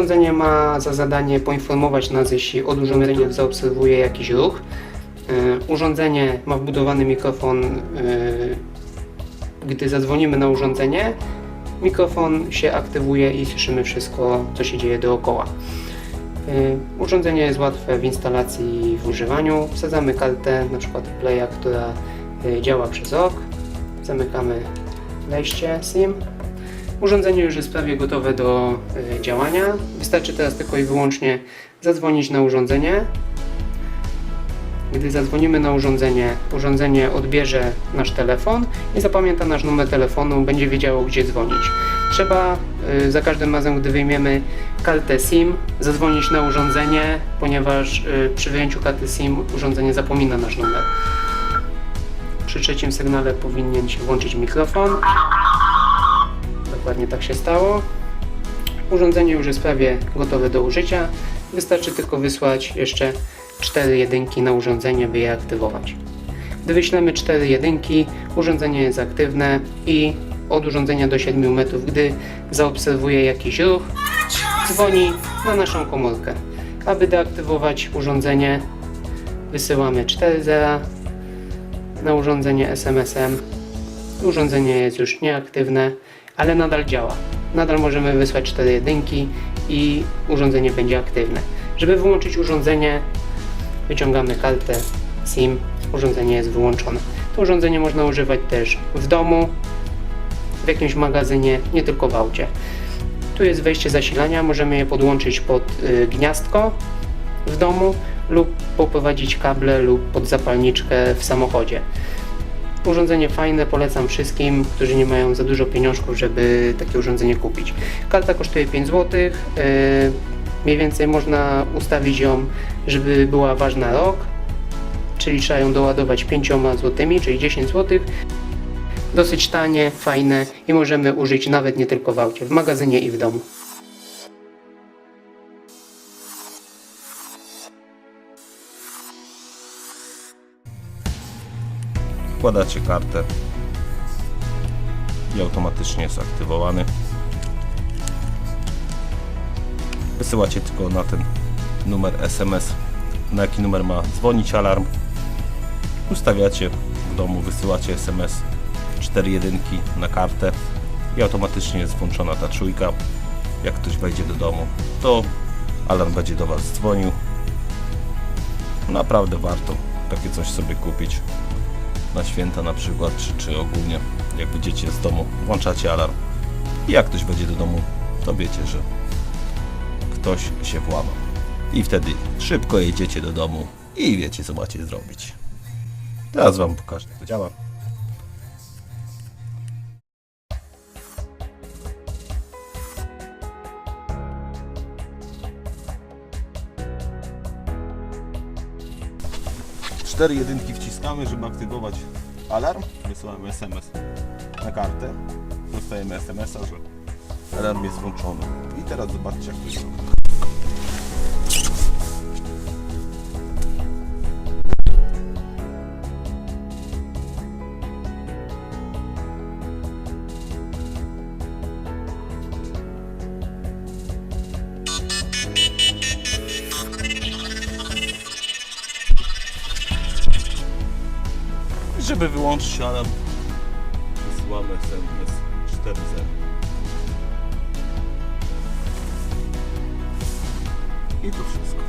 Urządzenie ma za zadanie poinformować nas, jeśli od urządzenia zaobserwuje jakiś ruch. E, Urządzenie ma wbudowany mikrofon. e, Gdy zadzwonimy na urządzenie, mikrofon się aktywuje i słyszymy wszystko, co się dzieje dookoła. Y, Urządzenie jest łatwe w instalacji i w używaniu. Wsadzamy kartę, na przykład playa, która działa przez rok. Zamykamy wejście SIM. Urządzenie już jest prawie gotowe do y, działania. Wystarczy teraz tylko i wyłącznie zadzwonić na urządzenie. Gdy zadzwonimy na urządzenie, urządzenie odbierze nasz telefon i zapamięta nasz numer telefonu, będzie wiedziało gdzie dzwonić. Trzeba y, za każdym razem, gdy wyjmiemy kartę SIM, zadzwonić na urządzenie, ponieważ y, przy wyjęciu karty SIM urządzenie zapomina nasz numer. Przy trzecim sygnale powinien się włączyć mikrofon. Dokładnie tak się stało. Urządzenie już jest prawie gotowe do użycia. Wystarczy tylko wysłać jeszcze 4 jedynki na urządzenie, by je aktywować. Gdy wyślemy 4 jedynki, urządzenie jest aktywne i od urządzenia do 7 metrów, gdy zaobserwuje jakiś ruch, dzwoni na naszą komórkę. Aby deaktywować urządzenie, wysyłamy 4 zera na urządzenie SMS-em. Urządzenie jest już nieaktywne, ale nadal działa. Nadal możemy wysłać 4 jedynki i urządzenie będzie aktywne. Żeby wyłączyć urządzenie, wyciągamy kartę SIM, urządzenie jest wyłączone. To urządzenie można używać też w domu, w jakimś magazynie, nie tylko w aucie. Tu jest wejście zasilania, możemy je podłączyć pod y, gniazdko w domu lub poprowadzić kable lub pod zapalniczkę w samochodzie. Urządzenie fajne, polecam wszystkim, którzy nie mają za dużo pieniążków, żeby takie urządzenie kupić. Karta kosztuje 5 zł. Yy, mniej więcej można ustawić ją, żeby była ważna rok, czyli trzeba ją doładować 5 zł, czyli 10 zł. Dosyć tanie, fajne i możemy użyć nawet nie tylko w aucie, w magazynie i w domu. Wkładacie kartę i automatycznie jest aktywowany. Wysyłacie tylko na ten numer SMS, na jaki numer ma dzwonić alarm. Ustawiacie w domu, wysyłacie SMS 4 jedynki na kartę i automatycznie jest włączona ta czujka. Jak ktoś wejdzie do domu, to alarm będzie do Was dzwonił. Naprawdę warto takie coś sobie kupić na święta na przykład, czy, czy ogólnie jak wyjdziecie z domu, włączacie alarm i jak ktoś będzie do domu, to wiecie, że ktoś się włamał. I wtedy szybko jedziecie do domu i wiecie, co macie zrobić. Teraz Wam pokażę, jak to działa. Cztery jedynki wciskamy, żeby aktywować alarm. Wysyłamy SMS na kartę. Dostajemy SMS-a, że alarm jest włączony. I teraz zobaczcie, jak to działa. Żeby wyłączyć alarm, wysyłamy SMS 4.0. I to wszystko.